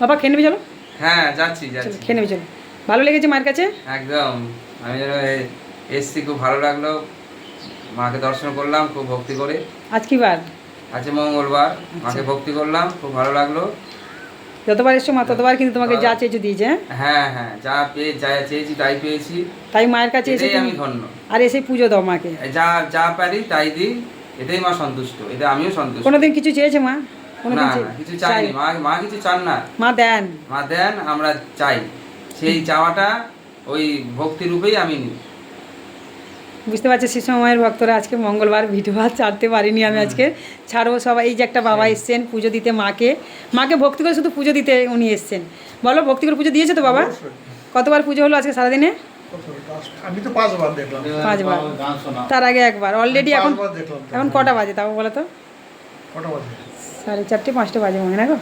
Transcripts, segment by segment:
বাবা খেয়ে নেবে চলো? হ্যাঁ যাচ্ছি যাচ্ছি। খেয়ে নেবে চলো। ভালো লেগেছে মায়ের কাছে? একদম। আমি যেন এসছি খুব ভালো লাগল। মাকে দর্শন করলাম খুব ভক্তি করে। আজ কি বার? আছে মঙ্গলবার। আচ্ছা। মাকে ভক্তি করলাম খুব ভালো লাগল। যতবার এসছো মা ততবার কিন্তু তোমাকে যা চেয়েছো দিয়েছে হ্যাঁ? হ্যাঁ হ্যাঁ যা পেয়ে যা চেয়েছি তাই পেয়েছি। তাই মায়ের কাছে এসে আমি ধন্য। আর এসে পুজো দাও মাকে। যা যা পারি তাই দিই। এটাই মা সন্তুষ্ট। এটা আমিও সন্তুষ্ট। কোনোদিন কিছু চেয়েছে মা? না না কিছু চাইনি। মা মা কিছু চান না। মা দেন। মা দেন আমরা চাই। সেই চাওয়াটা ওই ভক্তি রূপেই আমি নিই। বুঝতে পারছি শিশু মায়ের ভক্তরা আজকে মঙ্গলবার ভিডিও আর ছাড়তে পারিনি আমি আজকে। ছাড়বো সবাই। এই যে একটা বাবা এসছেন পুজো দিতে মাকে। মাকে ভক্তি করে শুধু পুজো দিতে উনি এসছেন। বলো ভক্তি করে পুজো দিয়েছে তো বাবা? কতবার পুজো হলো আজকে সারাদিনে? আমি তো পাঁচবার দেখলাম। পাঁচবার। তার আগে একবার। অলরেডি এখন। এখন কটা বাজে তাও বলো তো? কটা বাজে? সাড়ে চারটে পাঁচটা বাজে মনে না গো?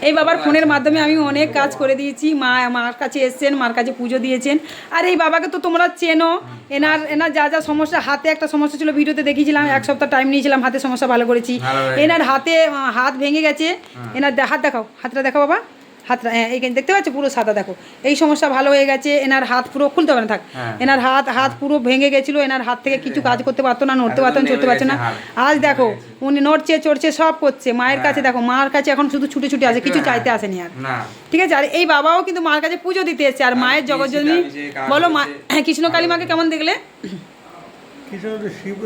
এই বাবার ফোনের মাধ্যমে আমি অনেক কাজ করে দিয়েছি। মা মার কাছে এসছেন মার কাছে পুজো দিয়েছেন। আর এই বাবাকে তো তোমরা চেনো। এনার এনার যা যা সমস্যা হাতে একটা সমস্যা ছিল ভিডিওতে দেখিয়েছিলাম এক সপ্তাহ টাইম নিয়েছিলাম হাতে সমস্যা ভালো করেছি। এনার হাতে হাত ভেঙে গেছে। এনার দে- হাত দেখাও হাতটা দেখাও বাবা। হাতটা হ্যাঁ এইখানে দেখতে পাচ্ছ? পুরো সাদা দেখো। এই সমস্যা ভালো হয়ে গেছে এনার হাত পুরো খুলতে পারে না থাক। হ্যাঁ। এনার হাত হাত পুরো ভেঙে গেছিল এনার হাত থেকে কিছু কাজ করতে পারতো না নড়তে পারতো না চড়তে পারতো না। আজ দেখো উনি নড়ছে চড়ছে সব করছে। মায়ের কাছে দেখো মার কাছে এখন শুধু ছুটে ছুটে আছে কিছু চাইতে আসেনি আর। ঠিক আছে? আর এই বাবাও কিন্তু মার কাছে পুজো দিতে এসছে আর মায়ের জগজ্জননী আমি বলো মা হ্যাঁ কৃষ্ণ কালীমাকে কেমন দেখলে? শিব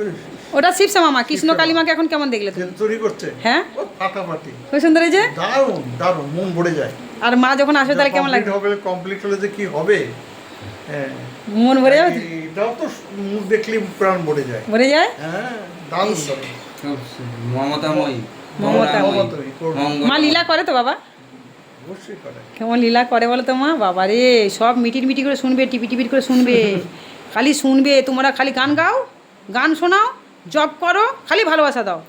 ওটা শিবশ্যামা মা কৃষ্ণ কালীমাকে এখন কেমন দেখলে তুমি? তৈরি করছে। হ্যাঁ? ও ফাটাফাটি। খুব সুন্দর হয়েছে দারুণ দারুণ মন ভরে যায়। আর মা যখন আসে তাহলে কেমন লাগে? হবে কমপ্লিট হলে যে কি হবে? হ্যাঁ। মন ভরে যাবে? এটাও তো মুখ দেখলে প্রাণ ভরে যায়। ভরে যায়? হ্যাঁ দারুণ মমতাময়ী। মা লীলা করে তো বাবা? কেমন লীলা করে বলো তো মা? বাবা রে সব মিটির মিটি করে শুনবে টিপি টিপিট করে শুনবে। খালি শুনবে তোমরা খালি গান গাও গান শোনাও জব করো খালি ভালোবাসা দাও।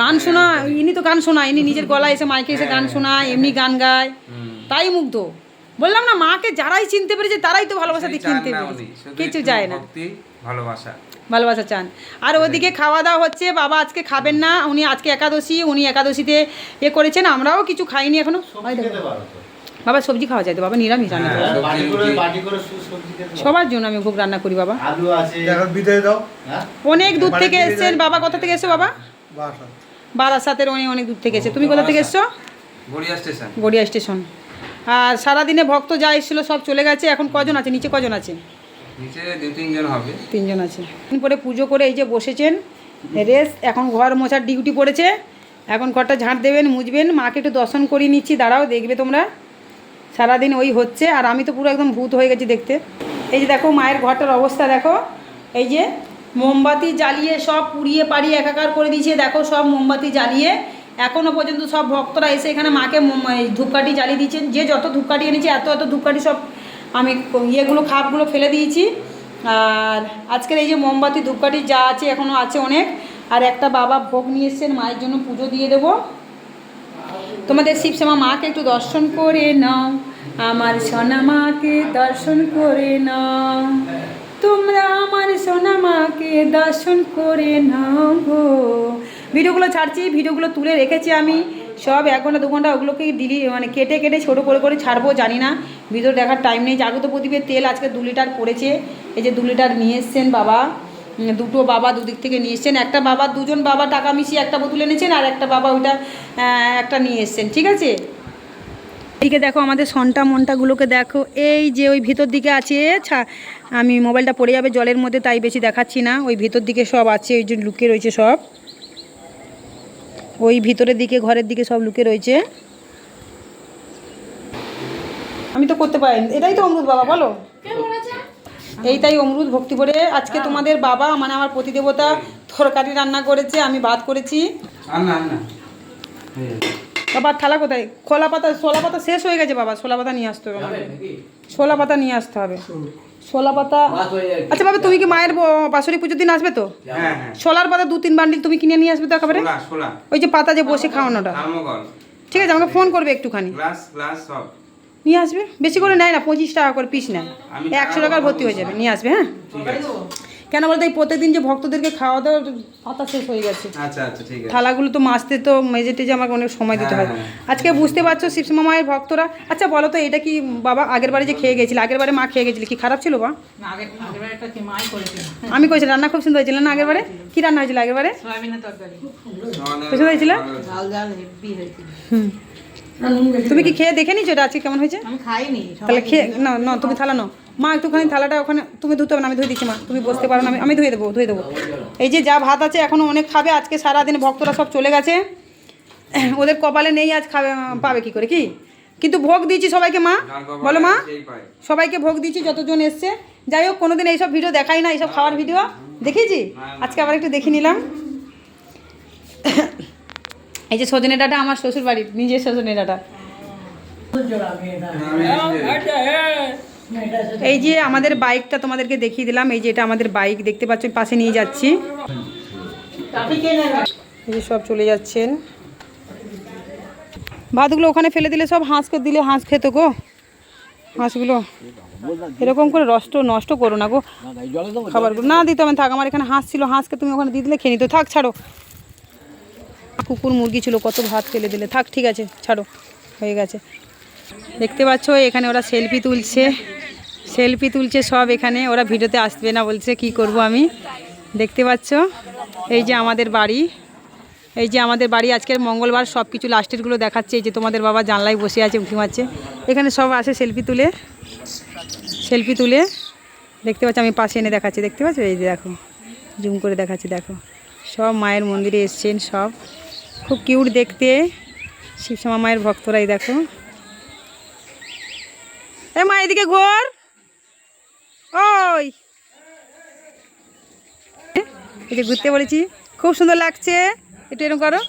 গান শোনা ইনি তো গান শোনায় ইনি নিজের গলায় এসে মাইকে এসে গান শোনায় এমনি গান গায়। তাই মুগ্ধ। বললাম না মাকে যারাই চিনতে পেরেছে তারাই তো ভালোবাসা দিয়ে কিছুই চান কিনতে না পেরেছে কিছু যায় না। ভালোবাসা। ভালোবাসা চান। আর ওদিকে খাওয়া দাওয়া হচ্ছে বাবা আজকে খাবেন না উনি আজকে একাদশী উনি একাদশীতে এ করেছেন আমরাও কিছু খাইনি এখনও। বাবা সবজি খাওয়া যায় তো বাবা নিরামিষ রান্না করি। হ্যাঁ। পারো। সবার জন্য আমি ভোগ রান্না করি বাবা। আলু আছে। এখন বিদায় দাও। হ্যাঁ? অনেক দূর থেকে এসছেন। বাবা কোথা থেকে এসছো বাবা? বারাসাতের অনেক অনেক দূর থেকে এসে তুমি কোথা থেকে এসছো? গড়িয়া স্টেশন। গড়িয়া স্টেশন। আর সারাদিনে ভক্ত যা এসেছিল সব চলে গেছে। এখন কজন আছে? নিচে কজন আছে? তিনজন আছে। পরে পুজো করে এই যে বসেছেন রেস এখন ঘর মোছার ডিউটি পড়েছে। এখন ঘরটা ঝাঁট দেবেন মুছবেন। মাকে একটু দর্শন করিয়ে নিচ্ছি। দাঁড়াও দেখবে তোমরা। সারাদিন ওই হচ্ছে, আর আমি তো পুরো একদম ভূত হয়ে গেছি দেখতে। এই যে দেখো মায়ের ঘরটার অবস্থা, দেখো। এই যে মোমবাতি জ্বালিয়ে সব পুড়িয়ে পাড়িয়ে একাকার করে দিয়েছে, দেখো সব মোমবাতি জ্বালিয়ে। এখনও পর্যন্ত সব ভক্তরা এসে এখানে মাকে ধূপকাঠি জ্বালিয়ে দিয়েছেন। যে যত ধূপকাঠি এনেছে, এত এত ধূপকাঠি সব আমি ইয়েগুলো, খাপগুলো ফেলে দিয়েছি। আর আজকের এই যে মোমবাতি, ধূপকাঠি যা আছে এখনও আছে অনেক। আর একটা বাবা ভোগ নিয়ে এসছেন, মায়ের জন্য পুজো দিয়ে দেবো। তোমাদের শিবশ্যামা মাকে একটু দর্শন করে নাও। আমার সোনা মাকে দর্শন করে নাও। তোমরা আমার সোনা মাকে দর্শন করে নাও গো। ভিডিওগুলো ছাড়ছি, ভিডিওগুলো তুলে রেখেছি আমি। সব এক ঘণ্টা, দু ঘণ্টা ওগুলোকে ডিলি মানে কেটে কেটে, ছোটো করে করে ছাড়বো, জানি না। ভিডিও দেখার টাইম নেই। জাগত প্রদীপের তেল আজকে দু লিটার পড়েছে। এই যে দু লিটার নিয়ে এসছেন বাবা। দুটো বাবা দুদিক থেকে নিয়ে এসছেন। একটা বাবা, দুজন বাবা টাকা মিশিয়ে একটা বোতল এনেছেন, আর একটা বাবা ওইটা একটা নিয়ে এসছেন। ঠিক আছে? এইদিকে দেখো আমাদের সন্টা মনটাগুলোকে দেখো। এই যে ওই ভিতর দিকে আছে ছা আমি মোবাইলটা পড়ে যাবে জলের মধ্যে তাই বেশি দেখাচ্ছি না। ওই ভিতর দিকে সব আছে ওই যে লুকিয়ে রয়েছে সব। ওই ভিতরের দিকে ঘরের দিকে সব লুকে রয়েছে। আমি তো করতে পারি এটাই তো অমরুদ বাবা বলো। এইটাই অমরুদ ভক্তি করে আজকে তোমাদের বাবা মানে আমার প্রতিদেবতা তরকারি রান্না করেছে আমি ভাত করেছি। হয়ে। বাবার থালা কোথায়? খোলা পাতা ছোলা পাতা শেষ হয়ে গেছে বাবা ছোলা পাতা নিয়ে আসতে হবে। ছোলা পাতা নিয়ে আসতে হবে। ছোলা পাতা আচ্ছা বাবা তুমি কি মায়ের বাসরি পুজোর দিন আসবে তো? হ্যাঁ হ্যাঁ। ছোলার পাতা দু তিন বান্ডিল তুমি কিনে নিয়ে আসবে তো একেবারে? শোলা শোলা ওই যে পাতা যে বসে খাওয়ানোটা। ঠিক আছে আমাকে ফোন করবে একটুখানি। নিয়ে আসবে? বেশি করে নেয় না পঁচিশ টাকা করে পিস নেয়। একশো টাকার ভর্তি হয়ে যাবে নিয়ে আসবে হ্যাঁ? কেন বলতো এই প্রত্যেকদিন যে ভক্তদেরকে খাওয়া দাওয়া পাতা শেষ হয়ে গেছে। আচ্ছা আচ্ছা ঠিক আছে। থালাগুলো তো মাজতে তো মেজে টেজে আমাকে অনেক সময় দিতে হয়। হ্যাঁ, আজকে বুঝতে পারছ শিবসমা মায়ের ভক্তরা? আচ্ছা বলো তো এটা কি বাবা আগের বারে যে খেয়ে গেছিল? আগের বারে মা খেয়ে গেছিল? কি খারাপ ছিল বা আমি করেছিলাম রান্না খুব সুন্দর হয়েছিল না আগের বারে? কি রান্না হয়েছিল আগের বারে? পছন্দ হয়েছিল? হুম। তুমি কি খেয়ে দেখে নিছো এটা আজকে কেমন হয়েছে? তাহলে খেয়ে না না তুমি থালা নাও। মা একটুখানি থালাটা ওখানে তুমি ধুতে হবে না আমি ধুয়ে দিচ্ছি মা। তুমি বসতে পারো না আমি আমি ধুয়ে দেবো ধুয়ে দেবো। এই যে যা ভাত আছে এখনও অনেক খাবে আজকে সারাদিন ভক্তরা সব চলে গেছে। ওদের কপালে নেই আজ খাবে পাবে কি করে কি? কিন্তু ভোগ দিয়েছি সবাইকে মা। বলো মা সবাইকে ভোগ দিয়েছি যতজন এসছে। যাই হোক কোনোদিন এইসব ভিডিও দেখাই না এইসব খাওয়ার ভিডিও। দেখেছি আজকে আবার একটু দেখে নিলাম। এই যে সজনে ডাটা আমার শ্বশুর বাড়ির নিজের সজনে ডাটা। এই যে আমাদের বাইকটা তোমাদেরকে দেখিয়ে দিলাম, এই যে এটা আমাদের বাইক, দেখতে পাচ্ছ পাশে নিয়ে যাচ্ছি। এই যে সব চলে যাচ্ছেন। ভাতগুলো ওখানে ফেলে দিলে সব হাঁসকে দিলে হাঁস খেত গো। হাঁসগুলো এরকম করে রষ্ট নষ্ট করো না গো। খাবারগুলো না দিতে হবে, থাক, আমার এখানে হাঁস ছিল, হাঁসকে তুমি ওখানে দিয়ে দিলে, খেয়ে নিত থাক, ছাড়ো। কুকুর, মুরগি ছিল, কত ভাত ফেলে দিলে। থাক, ঠিক আছে, ছাড়ো, হয়ে গেছে। দেখতে পাচ্ছ, এখানে ওরা সেলফি তুলছে। সেলফি তুলছে সব এখানে, ওরা ভিডিওতে আসবে না বলছে কি করব আমি। দেখতে পাচ্ছ? এই যে আমাদের বাড়ি, এই যে আমাদের বাড়ি আজকের মঙ্গলবার সব কিছু লাস্টেরগুলো দেখাচ্ছে, এই যে তোমাদের বাবা জানলায় বসে আছে, উঁকি মারছে। এখানে সব আসে সেলফি তুলে সেলফি তুলে। দেখতে পাচ্ছ, আমি পাশে এনে দেখাচ্ছি, দেখতে পাচ্ছ? এই যে দেখো, জুম করে দেখাচ্ছি, দেখো। সব মায়ের মন্দিরে এসছেন সব। খুব কিউট দেখতে শিবশ্যামা মায়ের ভক্তরাই, দেখো। এ মা, এদিকে ঘোর। ওই। এই ঘুরতে বলেছি, খুব সুন্দর লাগছে। একটু এরকম করো।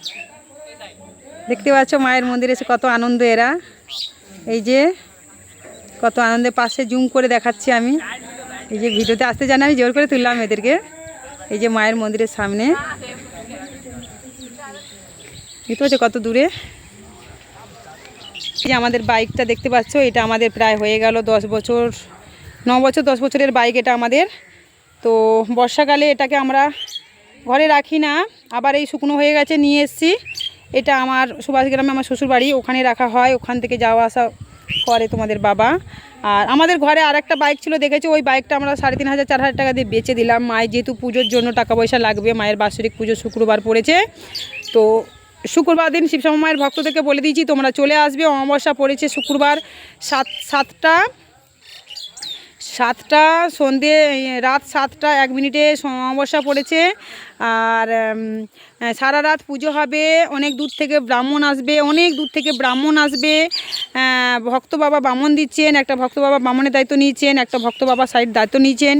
দেখতে পাচ্ছ মায়ের মন্দিরে এসে কত আনন্দ এরা। এই যে কত আনন্দের পাশে জুম করে দেখাচ্ছি আমি। এই যে ভিডিওতে আসতে জানি আমি, জোর করে তুললাম এদেরকে। এই যে মায়ের মন্দিরের সামনে। দেখতে পাচ্ছ কত দূরে। যে আমাদের বাইকটা দেখতে পাচ্ছ, এটা আমাদের প্রায় হয়ে গেল দশ বছর। ন বছর দশ বছরের বাইক এটা আমাদের। তো বর্ষাকালে এটাকে আমরা ঘরে রাখি না। আবার এই শুকনো হয়ে গেছে, নিয়ে এসেছি। এটা আমার সুভাষ গ্রামে আমার শ্বশুর বাড়ি ওখানে রাখা হয়। ওখান থেকে যাওয়া আসা করে তোমাদের বাবা। আর আমাদের ঘরে আর একটা বাইক ছিল, দেখেছ? ওই বাইকটা আমরা সাড়ে তিন হাজার, চার হাজার টাকা দিয়ে বেচে দিলাম। মায়ের যেহেতু পুজোর জন্য টাকা পয়সা লাগবে, মায়ের বাৎসরিক পুজো শুক্রবার পড়েছে। তো শুক্রবার দিন শিবশ্যামা মায়ের ভক্তদেরকে বলে দিয়েছি, তোমরা চলে আসবে। অমাবস্যা পড়েছে শুক্রবার সাত, সাতটা। সাতটা, সন্ধে, রাত সাতটা, এক মিনিটে অমাবস্যা পড়েছে। আর সারা রাত পুজো হবে। অনেক দূর থেকে ব্রাহ্মণ আসবে, অনেক দূর থেকে ব্রাহ্মণ আসবে। ভক্ত বাবা বামন দিচ্ছেন, একটা ভক্ত বাবা বামনের দায়িত্ব নিয়েছেন, একটা ভক্ত বাবা সাইড দায়িত্ব নিয়েছেন।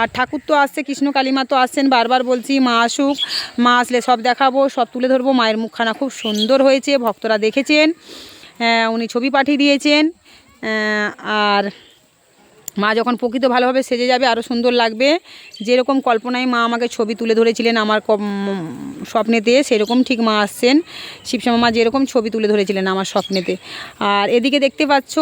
আর ঠাকুর তো আসছে, কৃষ্ণ কালীমা তো আসছেন, বারবার বলছি, মা আসুক, মা আসলে সব দেখাবো, সব তুলে ধরবো। মায়ের মুখখানা খুব সুন্দর হয়েছে, ভক্তরা দেখেছেন। উনি ছবি পাঠিয়ে দিয়েছেন। আর মা যখন প্রকৃত ভালোভাবে সেজে যাবে আরও সুন্দর লাগবে। যেরকম কল্পনায় মা আমাকে ছবি তুলে ধরেছিলেন, আমার স্বপ্নেতে, সেরকম ঠিক মা আসছেন। শিবশ্যামা মা যেরকম ছবি তুলে ধরেছিলেন আমার স্বপ্নেতে। আর এদিকে দেখতে পাচ্ছ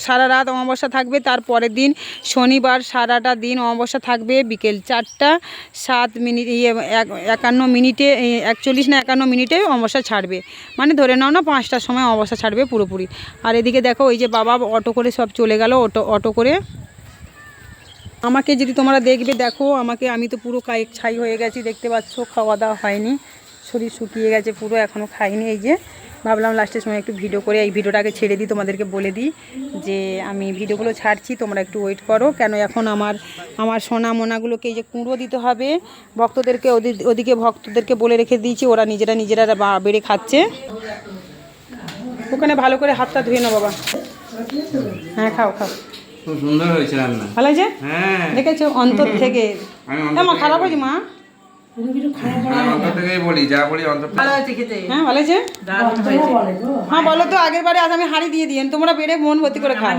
সারা রাত অমাবস্যা থাকবে, তার পরের দিন শনিবার সারাটা দিন অমাবস্যা থাকবে, বিকেল চারটা, সাত মিনিট ইয়ে এক- একান্ন মিনিটে একচল্লিশ না একান্ন মিনিটে অমাবস্যা ছাড়বে। মানে ধরে নাও না, পাঁচটার সময় অমাবস্যা ছাড়বে পুরোপুরি। আর এদিকে দেখো, ওই যে বাবা অটো করে সব চলে গেল। অটো অটো করে। আমাকে যদি তোমরা দেখবে, দেখো, আমাকে, আমি তো পুরো কায়েক ছাই হয়ে গেছি, দেখতে পাচ্ছ, খাওয়া দাওয়া হয়নি। শরীর শুকিয়ে গেছে পুরো এখনও খাইনি। এই যে, ভাবলাম লাস্টের সময় একটু ভিডিও করে, এই ভিডিওটাকে ছেড়ে দিই, তোমাদেরকে বলে দিই যে, আমি ভিডিওগুলো ছাড়ছি, তোমরা একটু ওয়েট করো। কেন এখন আমার আমার সোনা মোনাগুলোকে এই যে কুঁড়ো দিতে হবে, ভক্তদেরকে ওদি- ওদিকে ভক্তদেরকে বলে রেখে দিয়েছি, ওরা নিজেরা নিজেরা বেড়ে খাচ্ছে। ওখানে ভালো করে হাতটা ধুয়ে নাও, বাবা। হ্যাঁ খাও খাও। খুব সুন্দর হয়েছে রান্না। ভালো হয়েছে? হ্যাঁ। দেখেছ? অন্তর থেকে। আমি হ্যাঁ খারাপ হয়েছে মা? আমি অন্তর থেকেই বলি যা বলি অন্তর থেকে। ভালো হয়েছে খেতে। হ্যাঁ ভালো হয়েছে? দারুণ হয়েছে। হ্যাঁ বলো তো আগের বারে আজ আমি হাঁড়ি দিয়ে দিয়েন। তোমরা বেড়ে মন ভর্তি করে খাও।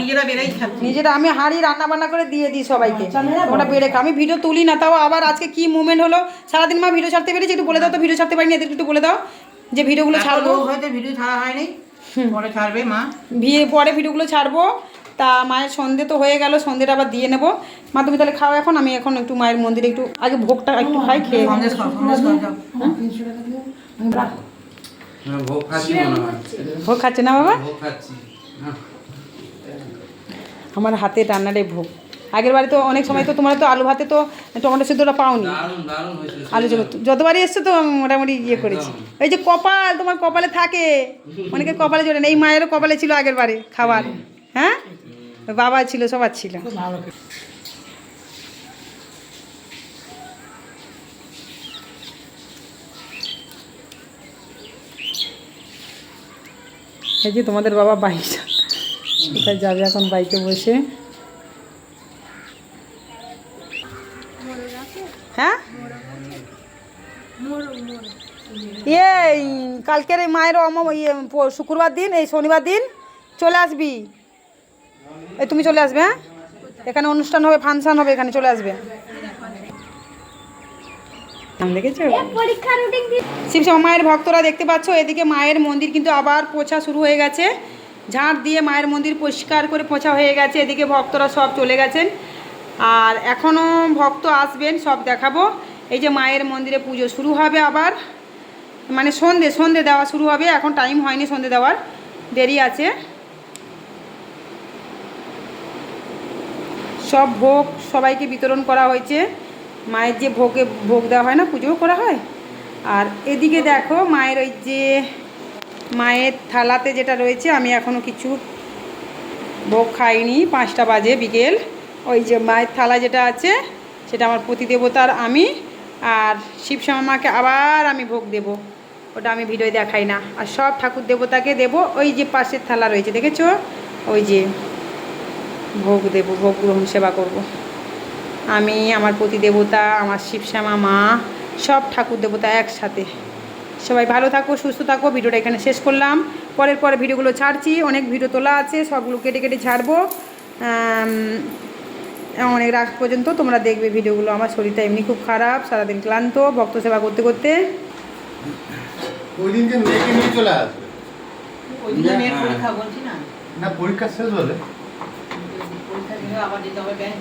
নিজেরা আমি হাঁড়ি রান্না বান্না করে দিয়ে দিই সবাইকে। তোমরা বেড়ে খাও। আমি ভিডিও তুলি না তাও আবার আজকে কি মুভমেন্ট হলো? সারাদিন মা ভিডিও ছাড়তে পেরেছি? একটু বলে দাও তো ভিডিও ছাড়তে পারিনি এদেরকে একটু বলে দাও যে ভিডিওগুলো ছাড়বো। হয়তো ভিডিও ছাড়া হয়নি। পরে ছাড়বে মা? বিয়ে পরে ভিডিওগুলো ছাড়বো। তা মায়ের সন্ধে তো হয়ে গেল সন্ধেটা আবার দিয়ে নেব। মা তুমি তাহলে খাও এখন আমি এখন একটু মায়ের মন্দিরে একটু আগে ভোগটা একটু খাই খেয়ে ভোগ খাচ্ছি হয়। ভোগ খাচ্ছে না বাবা? ভোগ খাচ্ছি। না। আমার হাতে রান্নারে ভোগ। আগের বারে তো অনেক সময় তো তোমরা তো আলু ভাতে তো টমেটো সেদ্ধটা পাওনি। দারুণ দারুণ হয়েছিল আলু জল যতবারই এসছো তো মোটামুটি ইয়ে করেছি। এই যে কপাল তোমার কপালে থাকে। অনেকে কপালে জোরে না এই মায়েরও কপালে ছিল আগের বারে খাবার। হ্যাঁ? বাবা ছিল সবার ছিল। এই যে তোমাদের বাবা কোথায় যাবে এখন বাইকে বসে হ্যাঁ ইয়ে এই কালকের এই মায়ের অম ইয়ে শুক্রবার দিন এই শনিবার দিন চলে আসবি। এই তুমি চলে আসবে হ্যাঁ? এখানে অনুষ্ঠান হবে ফাংশন হবে এখানে চলে আসবে। শিবশ্যামা মায়ের ভক্তরা দেখতে পাচ্ছ এদিকে মায়ের মন্দির কিন্তু আবার পোছা শুরু হয়ে গেছে। ঝাঁট দিয়ে মায়ের মন্দির পরিষ্কার করে পোছা হয়ে গেছে এদিকে ভক্তরা সব চলে গেছেন। আর এখনও ভক্ত আসবেন সব দেখাবো। এই যে মায়ের মন্দিরে পুজো শুরু হবে আবার। মানে সন্ধে সন্ধে দেওয়া শুরু হবে, এখন টাইম হয়নি সন্ধে দেওয়ার, দেরি আছে। সব ভোগ সবাইকে বিতরণ করা হয়েছে। মায়ের যে ভোগে, ভোগ দেওয়া হয় না, পুজোও করা হয়। আর এদিকে দেখো, মায়ের ওই যে, মায়ের থালাতে যেটা রয়েছে, আমি এখনও কিছু ভোগ খাইনি, পাঁচটা বাজে বিকেল। ওই যে মায়ের থালা যেটা আছে, সেটা আমার প্রতিদেবতার আমি। আর শিবশ্যামা মাকে আবার আমি ভোগ দেব। ওটা আমি ভিডিও দেখাই না। আর সব ঠাকুর দেবতাকে দেব, ওই যে পাশের থালা রয়েছে, দেখেছ? ওই যে ভোগ দেব, ভোগ গ্রহণ সেবা করব। আমি, আমার প্রতিদেবতা আমার শিবশ্যামা, মা, সব ঠাকুর দেবতা একসাথে। সবাই ভালো থাকো, সুস্থ থাকো, ভিডিওটা এখানে শেষ করলাম। পরের পরে ভিডিওগুলো ছাড়ছি, অনেক ভিডিও তোলা আছে, সবগুলো কেটে কেটে ছাড়বো। অনেক রাত পর্যন্ত তোমরা দেখবে ভিডিওগুলো, আমার শরীরটা এমনি খুব খারাপ, সারাদিন ক্লান্ত, ভক্ত সেবা করতে করতে। ওই দিনকে মেয়েকে নিয়ে চলে আসবে ওই দিনে মেয়ের পরীক্ষা বলছি না? না পরীক্ষা শেষ হলে পরীক্ষা আবার যেতে হবে ব্যাংক